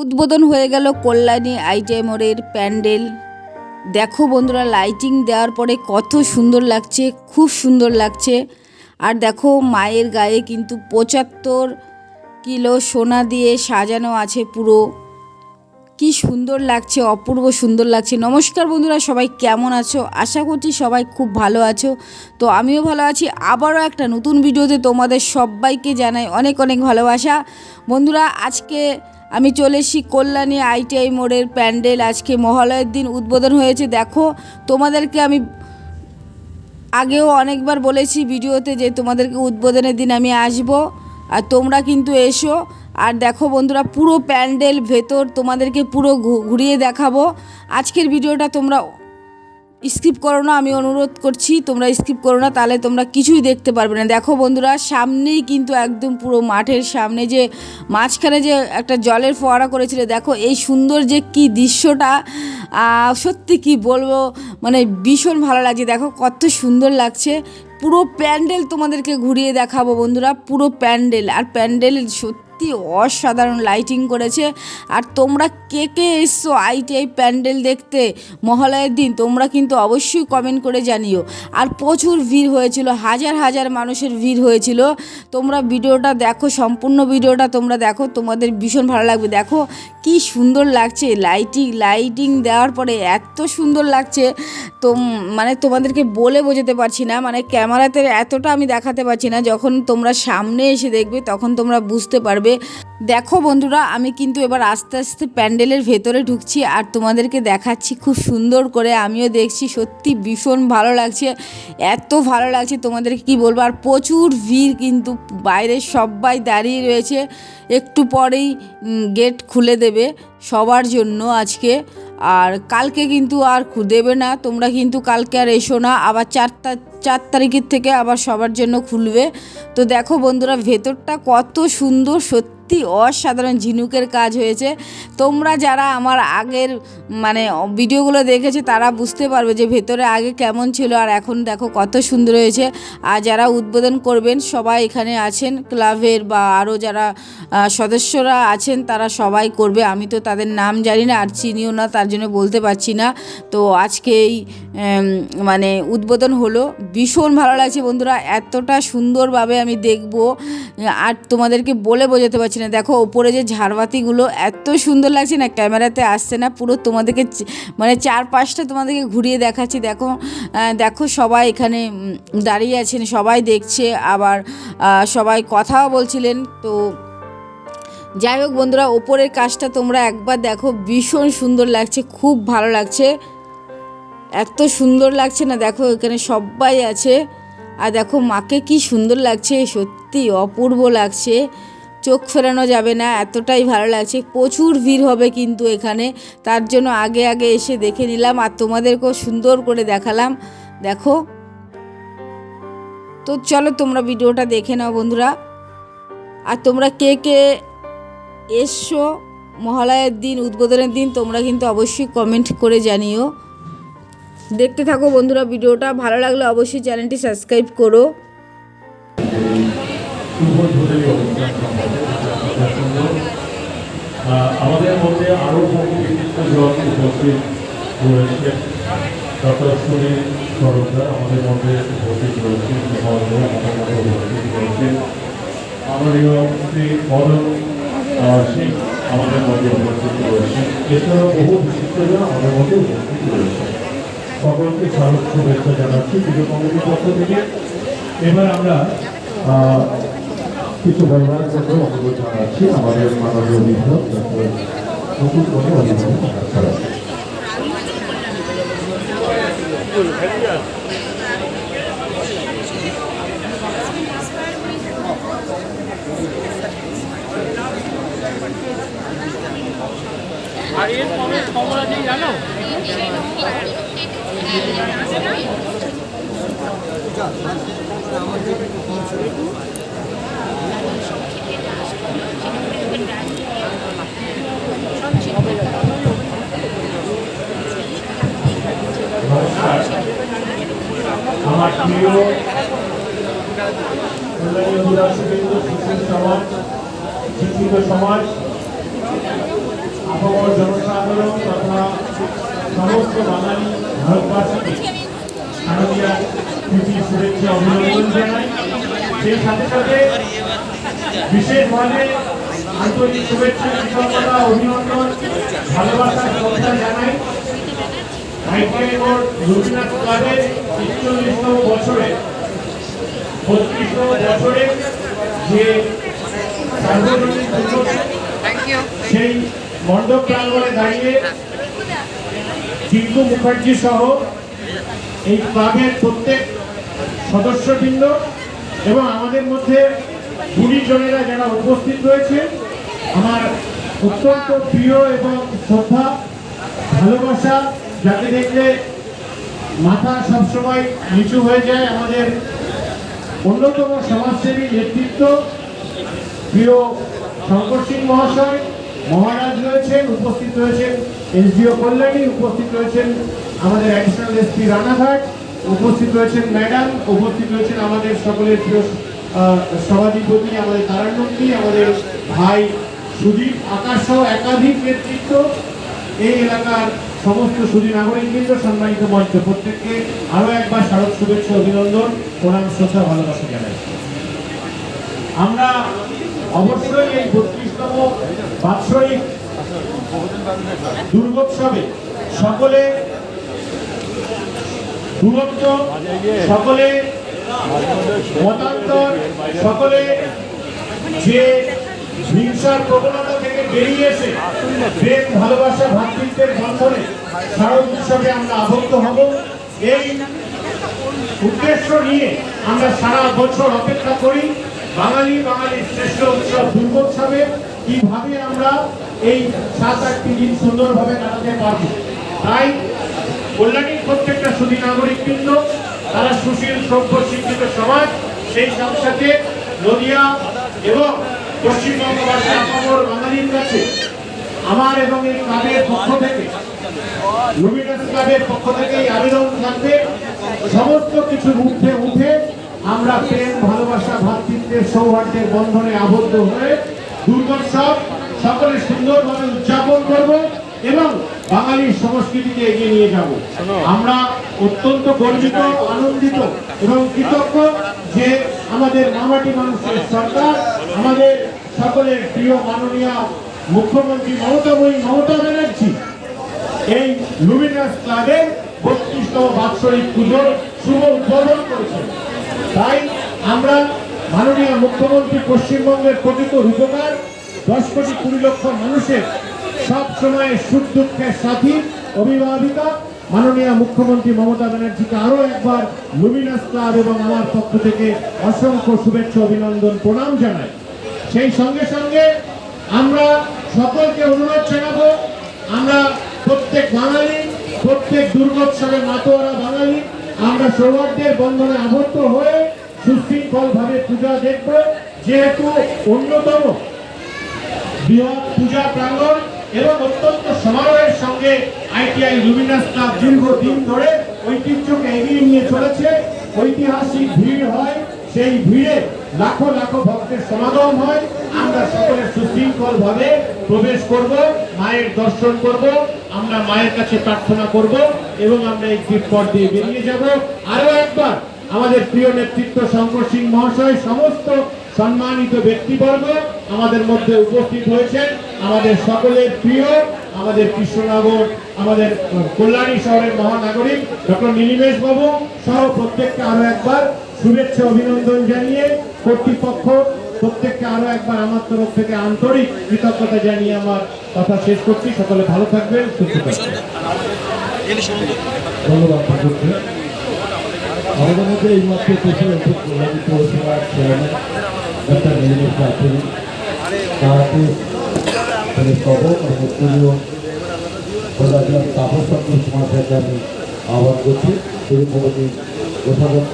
উদ্বোধন হয়ে গেল কল্যাণী আইটিআই মোড়ের প্যান্ডেল। দেখো বন্ধুরা লাইটিং দেওয়ার পরে কত সুন্দর লাগছে, খুব সুন্দর লাগছে। আর দেখো মায়ের গায়ে কিন্তু পঁচাত্তর কিলো সোনা দিয়ে সাজানো আছে পুরো। কি সুন্দর লাগছে, অপূর্ব সুন্দর লাগছে। নমস্কার বন্ধুরা, সবাই কেমন আছো? আশা করছি সবাই খুব ভালো আছো। তো আমিও ভালো আছি। আবারও একটা নতুন ভিডিওতে তোমাদের সবাইকে জানাই অনেক অনেক ভালোবাসা। বন্ধুরা, আজকে আমি চলে এসি কল্যাণী আইটিআই মোড়ের প্যান্ডেল। আজকে মহালয়ের দিন উদ্বোধন হয়েছে। দেখো, তোমাদেরকে আমি আগেও অনেকবার বলেছি ভিডিওতে যে তোমাদেরকে উদ্বোধনের দিন আমি আসব। আর তোমরা কিন্তু এসো। আর দেখো বন্ধুরা, পুরো প্যান্ডেল ভেতর তোমাদেরকে পুরো ঘুরিয়ে দেখাবো। আজকের ভিডিওটা তোমরা স্কিপ করো না, আমি অনুরোধ করছি, তোমরা স্কিপ করো না, তাহলে তোমরা কিছুই দেখতে পারবে না। দেখো বন্ধুরা, সামনেই কিন্তু একদম পুরো মাঠের সামনে যে মাঝখানে যে একটা জলের ফোয়ারা করেছিল, দেখো এই সুন্দর যে কি দৃশ্যটা সত্যি কি বলব মানে ভীষণ ভালো লাগছে। দেখো কত সুন্দর লাগছে। পুরো প্যান্ডেল তোমাদেরকে ঘুরিয়ে দেখাবো বন্ধুরা, পুরো প্যান্ডেল, আর প্যান্ডেল সত্যি অসাধারণ লাইটিং করেছে। আর তোমরা কে কে এসছো আইটিআই প্যান্ডেল দেখতে? মহালয়ের দিন তোমরা কিন্তু অবশ্যই কমেন্ট করে জানিও। আর প্রচুর ভিড় হয়েছিল, হাজার হাজার মানুষের ভিড় হয়েছিল। তোমরা ভিডিওটা দেখো, সম্পূর্ণ ভিডিওটা তোমরা দেখো, তোমাদের ভীষণ ভালো লাগবে। দেখো কি সুন্দর লাগছে লাইটিং লাইটিং দেওয়ার পরে এত সুন্দর লাগছে। তো মানে তোমাদেরকে বলে বোঝাতে পারছি না মানে ক্যামেরাতে এতটা আমি দেখাতে পারছি না। যখন তোমরা সামনে এসে দেখবে, তখন তোমরা বুঝতে পারবে দেখো বন্ধুরা, আমি কিন্তু এবার আস্তে আস্তে প্যান্ডেলের ভেতরে ঢুকছি আর তোমাদেরকে দেখাচ্ছি খুব সুন্দর করে। আমিও দেখছি সত্যি ভীষণ ভালো লাগছে, এত ভালো লাগছে তোমাদেরকে কি বলব। আর প্রচুর ভিড় কিন্তু, বাইরে সবাই দাঁড়িয়ে রয়েছে, একটু পরেই গেট খুলে দেবে। সবার জন্য আজকে। আর কালকে কিন্তু আর দেবে না, তোমরা কিন্তু কালকে আর এসো না, আবার চারটা চার তারিখের থেকে আবার সবার জন্য খুলবে। তো দেখো বন্ধুরা, ভেতরটা কত সুন্দর, সত্যি অসাধারণ ঝিনুকের কাজ হয়েছে। তোমরা যারা আমার আগের মানে ভিডিওগুলো দেখেছে, তারা বুঝতে পারবে যে ভেতরে আগে কেমন ছিল আর এখন দেখো কত সুন্দর হয়েছে। আর যারা উদ্বোধন করবেন, সবাই এখানে আছেন, ক্লাবের বা আরও যারা সদস্যরা আছেন, তারা সবাই করবে। আমি তো তাদের নাম জানি না, আর চিনিও না, তার জন্য বলতে পারছি না। তো আজকে এই মানে উদ্বোধন হলো। ভীষণ ভালো লাগছে বন্ধুরা, এতটা সুন্দরভাবে আমি দেখব। আর তোমাদেরকে বলে বোঝাতে পারছি না। দেখো, ওপরে যে ঝাড়বাতিগুলো এত সুন্দর লাগছে না, ক্যামেরাতে আসছে না, পুরো তোমাদেরকে মানে চার পাঁচটা তোমাদেরকে ঘুরিয়ে দেখাচ্ছি। দেখো দেখো সবাই এখানে দাঁড়িয়ে আছেন, সবাই দেখছে, আবার সবাই কথাও বলছিলেন। তো যাই হোক বন্ধুরা, ওপরের কাজটা তোমরা একবার দেখো, ভীষণ সুন্দর লাগছে, খুব ভালো লাগছে। এত সুন্দর লাগছে না, দেখো এখানে সবাই আছে। আর দেখো মাকে কি সুন্দর লাগছে, সত্যি অপূর্ব লাগছে। চোখ ফেরানো যাবে না, এতটাই ভালো লাগছে। প্রচুর ভিড় হবে কিন্তু এখানে। তার জন্য আগে আগে এসে দেখে নিলাম আর তোমাদেরকেও সুন্দর করে দেখালাম। দেখো। তো চলো তোমরা ভিডিওটা দেখে নাও বন্ধুরা। আর তোমরা কে কে এসছো মহালয়ের দিন, উদ্বোধনের দিন, তোমরা কিন্তু অবশ্যই কমেন্ট করে জানিও। দেখতে থাকো বন্ধুরা ভিডিওটা, ভালো লাগলে অবশ্যই চ্যানেলটি সাবস্ক্রাইব করো শুভ ধরে অনুষ্ঠান সম্পন্ন। আহ, আমাদের মধ্যে আরও বহু উপস্থিত রয়েছে। ডক্টর সরকার আমাদের মধ্যে উপস্থিত রয়েছে আমাদের উপস্থিত রয়েছে। মদন সিং আমাদের মধ্যে উপস্থিত রয়েছে। এছাড়াও বহু বিশিষ্টজন আমাদের মধ্যে উপস্থিত রয়েছে। সকলকে স্বাগত, শুভেচ্ছা জানাচ্ছি। পুজো কমিটির পক্ষ থেকে। এবার আমরা কিছু বলবার জন্য অনুরোধ জানাচ্ছি। আমাদের মাননীয় বিধায়ক মণি আর এর পরে খবর জানো? সমাজ শিক্ষিত সমাজ জনসাধারণ তথা সমস্ত বাঙালি ভারতবাসীকে শারদীয়া প্রীতি শুভেচ্ছা অভিনন্দন জানাই সেই সাথে সাথে বিশেষভাবে আন্তরিক শুভেচ্ছা কৃতজ্ঞতা অভিনন্দন ভালোবাসা শ্রদ্ধা জানাই রবীন্দ্রনাথ ক্লাবের একচল্লিশতম বছরে বত্রিশতম বছরে যে সার্বজনীন সেই মণ্ডপ প্রাঙ্গণে দাঁড়িয়ে টিঙ্কু মুখার্জি সহ এই ক্লাবের প্রত্যেক সদস্যবৃন্দ আমাদের মধ্যে গুণীজনেরা যারা উপস্থিত রয়েছে, আমার অত্যন্ত প্রিয় এবং শ্রদ্ধা, ভালোবাসা, যাকে দেখলে মাথা সবসময় নিচু হয়ে যায়, আমাদের অন্যতম সমাজসেবী নেতৃত্ব, প্রিয় শঙ্কর সিং মহাশয়, মহারাজ রয়েছেন, উপস্থিত রয়েছেন এসডিও কল্যাণী, উপস্থিত রয়েছেন আমাদের অ্যাডিশনাল এসপি রানাঘাট। উপস্থিত রয়েছেন ম্যাডাম, উপস্থিত রয়েছেন আমাদের সকলের প্রিয় সভাধিপতি আমাদের তারানন্দী, আমাদের ভাই সুদীপ। আকাশ সহ একাধিক নেতৃত্ব এই এলাকার সমস্ত সুদী নাগরিকবৃন্দ, সম্মানিত মঞ্চ প্রত্যেককে আরও একবার শারদ শুভেচ্ছা, অভিনন্দন, প্রণাম, শ্রদ্ধা, ভালোবাসা জানাই। আমরা অবশ্যই এই বত্রিশতম বাৎসরিক দুর্গোৎসবে সকলে দূরত্ব সকলে মতান্তর, সকলে যে হিংসার প্রবণতা থেকে বেরিয়ে এসে প্রেম, ভালোবাসা, ভ্রাতৃত্বের বন্ধনে শারদ উৎসবে আমরা আবদ্ধ হব। এই উদ্দেশ্য নিয়ে আমরা সারা বছর অপেক্ষা করি। বাঙালি বাঙালির শ্রেষ্ঠ উৎসব দুর্গোৎসবে। কীভাবে আমরা এই সাত আটটি দিন সুন্দরভাবে কাটাতে পারব? তাই কল্যাণীর প্রত্যেকটা সুদী নাগরিকবৃন্দ, তারা সুশীল, সভ্য, শিক্ষিত সমাজ, সেই সাথে সাথে নদিয়া এবং পশ্চিমবঙ্গবাসী আপামর বাঙালির কাছে আমার এবং এই ক্লাবের পক্ষ থেকে ক্লাবের পক্ষ থেকে এই আবেদন থাকবে, সমস্ত কিছুর ঊর্ধ্বে উঠে আমরা প্রেম, ভালোবাসা ভ্রাতৃত্বের সৌহার্দ্যের বন্ধনে আবদ্ধ হয়ে দুর্গোৎসব সকলে সুন্দরভাবে উদযাপন করব এবং বাঙালির সংস্কৃতিকে এগিয়ে নিয়ে যাব। আমরা অত্যন্ত গর্বিত আনন্দিত এবং কৃতজ্ঞ যে আমাদের মামাটি মানুষের সরকার আমাদের সকলের প্রিয় মাননীয় মুখ্যমন্ত্রী মমতাময়ী মমতা ব্যানার্জি এই লুমিনাস ক্লাবের বত্রিশতম বাৎসরিক পুজোর শুভ উদ্বোধন করেছেন। তাই আমরা মাননীয় মুখ্যমন্ত্রী পশ্চিমবঙ্গের প্রকৃত রূপকার দশ কোটি কুড়ি লক্ষ মানুষের সব সময় সুখ দুঃখের সাথী অভিভাবিকা মাননীয় মুখ্যমন্ত্রী মমতা ব্যানার্জিকে আরও একবার লুমিনাস ক্লাব এবং আমার পক্ষ থেকে অসংখ্য শুভেচ্ছা, অভিনন্দন, প্রণাম জানাই। সেই সঙ্গে সঙ্গে আমরা সকলকে অনুরোধ জানাব, আমরা প্রত্যেক বাঙালি, প্রত্যেক দুর্গোৎসবে মাতোয়ারা বাঙালি, আমরা সৌহার্দ্যের বন্ধনে আবদ্ধ হয়ে সুশৃঙ্খল ভাবে পূজা দেখব। যেহেতু অন্যতম বৃহৎ পূজা প্রাঙ্গণ এবং অত্যন্ত সমারোহের সঙ্গে আইটিআই লুমিনাস ক্লাব দীর্ঘদিন ধরে ঐতিহ্যকে এগিয়ে নিয়ে চলেছে। ঐতিহাসিক ভিড় হয়, সেই ভিড়ে লাখো লাখো ভক্তের সমাগম হয়। আমরা সকলে সুশৃঙ্খল ভাবে প্রবেশ করব, মায়ের দর্শন করব, আমরা মায়ের কাছে প্রার্থনা করব এবং আমরা এই পর দিয়ে বেরিয়ে যাব। আরও একবার আমাদের প্রিয় নেতৃত্ব শঙ্কর সিং মহাশয়, সমস্ত সম্মানিত ব্যক্তিবর্গ আমাদের মধ্যে উপস্থিত হয়েছেন আমাদের সকলের প্রিয়, আমাদের কৃষ্ণনগর, আমাদের কল্যাণী শহরের মহানাগরিক ডক্টর নীলিমেশ বাবু সহ প্রত্যেককে আরও একবার শুভেচ্ছা, অভিনন্দন জানিয়ে কর্তৃপক্ষ প্রত্যেককে আরও একবার আমার তরফ থেকে আন্তরিক কৃতজ্ঞতা জানিয়ে আমার কথা শেষ করছি। সকলে ভালো থাকবেন, সুস্থ থাকবেন। ধন্যবাদ আমাদের মধ্যে এই মাত্র পেশে কল্যাণী পৌরসভার চেয়ারম্যান ডক্টর নীলেশ আছেন তাকে তাদের খবর এবং প্রজাতির তাপস সমাজকে আমি আহ্বান করছি। তিনি কমিটি যথাযথ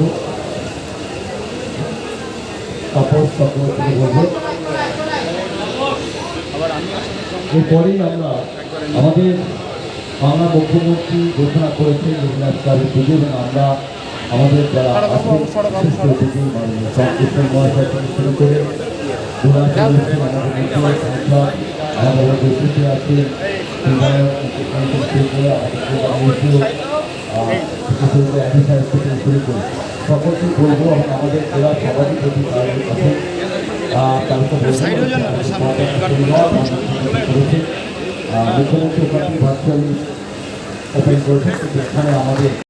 এরপরেই আমরা আমাদের বাংলা মুখ্যমন্ত্রী ঘোষণা করেছেন রবীন্দ্রনাথ আমরা আমাদের যারা শুরু করে দুরাশি আমাদের উপস্থিতি আছেন শুরু করে সকলকে বলব আমাদের জেলা তারপর মুখ্যমন্ত্রী ওপেন করেছেন কিন্তু আমাদের